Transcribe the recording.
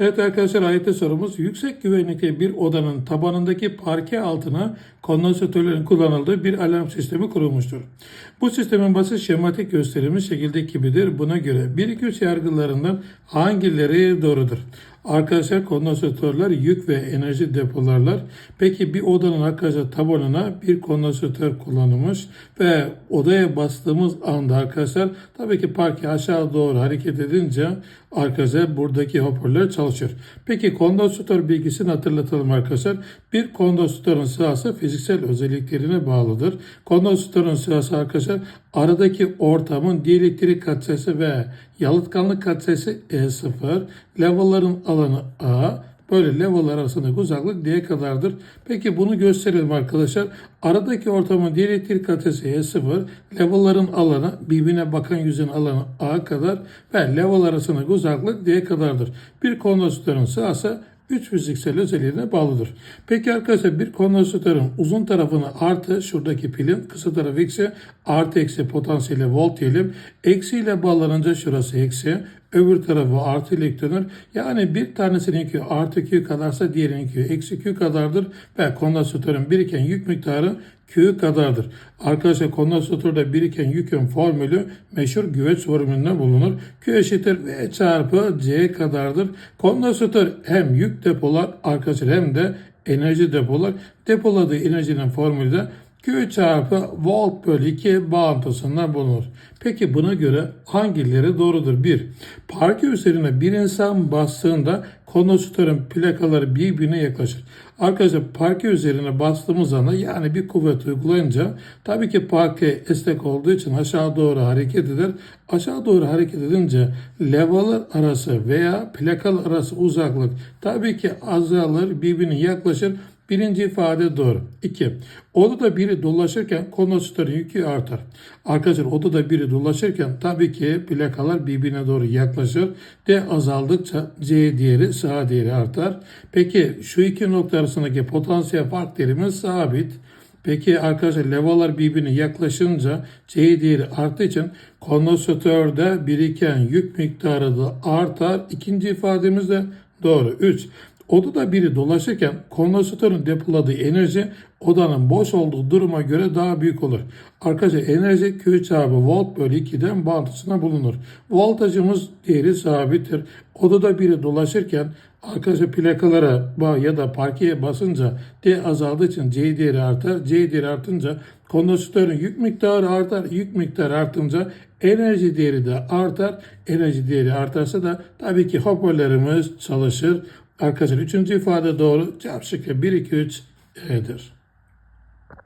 Evet arkadaşlar ayette sorumuz yüksek güvenlikli bir odanın tabanındaki parke altına kondansatörlerin kullanıldığı bir alarm sistemi kurulmuştur. Bu sistemin basit şematik gösterimi şekilde gibidir. Buna göre 1 2 3 yargılarından hangileri doğrudur? Arkadaşlar kondansatörler yük ve enerji depolarlar. Peki bir odanın arkadaşlar tabanına bir kondansatör kullanılmış ve odaya bastığımız anda arkadaşlar tabii ki parke aşağı doğru hareket edince arkadaşlar buradaki hoparlör çalışıyor. Peki kondansatör bilgisini hatırlatalım arkadaşlar. Bir kondansatörün sırası fiziksel özelliklerine bağlıdır. Kondansatörün sırası arkadaşlar aradaki ortamın dielektrik katsayısı ve yalıtkanlık katsayısı E0, level'ların alanı A, Böyle level'lar arasındaki uzaklık D kadardır. Peki bunu gösterelim arkadaşlar. Aradaki ortamın dielektrik katsayısı E0, level'ların alanı birbirine bakan yüzün alanı A kadar ve level arasındaki uzaklık D kadardır. Bir kondansatörün sırası 3 fiziksel özelliğine bağlıdır. Peki arkadaşlar bir kondansatörün uzun tarafını artı şuradaki pilin kısa tarafı eksi artı eksi potansiyeli volt diyelim. Eksi ile bağlanınca şurası eksi öbür tarafı artı dönür. Yani bir tanesinin Q artı Q kadarsa diğerinin Q eksi Q kadardır ve kondansatörün biriken yük miktarı Q kadardır. Arkadaşlar kondansatörde biriken yükün formülü meşhur güveç formülünde bulunur. Q eşittir V çarpı C kadardır. Kondansatör hem yük depolar arkadaşlar hem de enerji depolar. Depoladığı enerjinin formülü de Q çarpı volt bölü 2 bağıntısında bulunur. Peki buna göre hangileri doğrudur? 1. Parke üzerine bir insan bastığında kondansatörün plakaları birbirine yaklaşır. Arkadaşlar parke üzerine bastığımız anda yani bir kuvvet uygulayınca tabii ki parke esnek olduğu için aşağı doğru hareket eder. Aşağı doğru hareket edince levalar arası veya plakalar arası uzaklık tabii ki azalır birbirine yaklaşır. Birinci ifade doğru. 2. Odada biri dolaşırken kondansatörün yükü artar. Arkadaşlar odada biri dolaşırken tabii ki plakalar birbirine doğru yaklaşır. D azaldıkça C değeri sağa değeri artar. Peki şu iki nokta arasındaki potansiyel fark değerimiz sabit. Peki arkadaşlar levalar birbirine yaklaşınca C değeri arttığı için kondansatörde biriken yük miktarı da artar. İkinci ifademiz de doğru. 3. Odada biri dolaşırken kondansatörün depoladığı enerji odanın boş olduğu duruma göre daha büyük olur. Arkadaşlar enerji Q çarpı volt bölü 2'den bağıntısına bulunur. Voltajımız değeri sabittir. Odada biri dolaşırken arkadaşlar plakalara ya da parkeye basınca D azaldığı için C değeri artar. C değeri artınca kondansatörün yük miktarı artar. Yük miktarı artınca enerji değeri de artar. Enerji değeri artarsa da tabii ki hoparlörümüz çalışır. Arkadaşlar üçüncü ifade doğru. Cevap şıkkı 1, 2, 3 E'dir.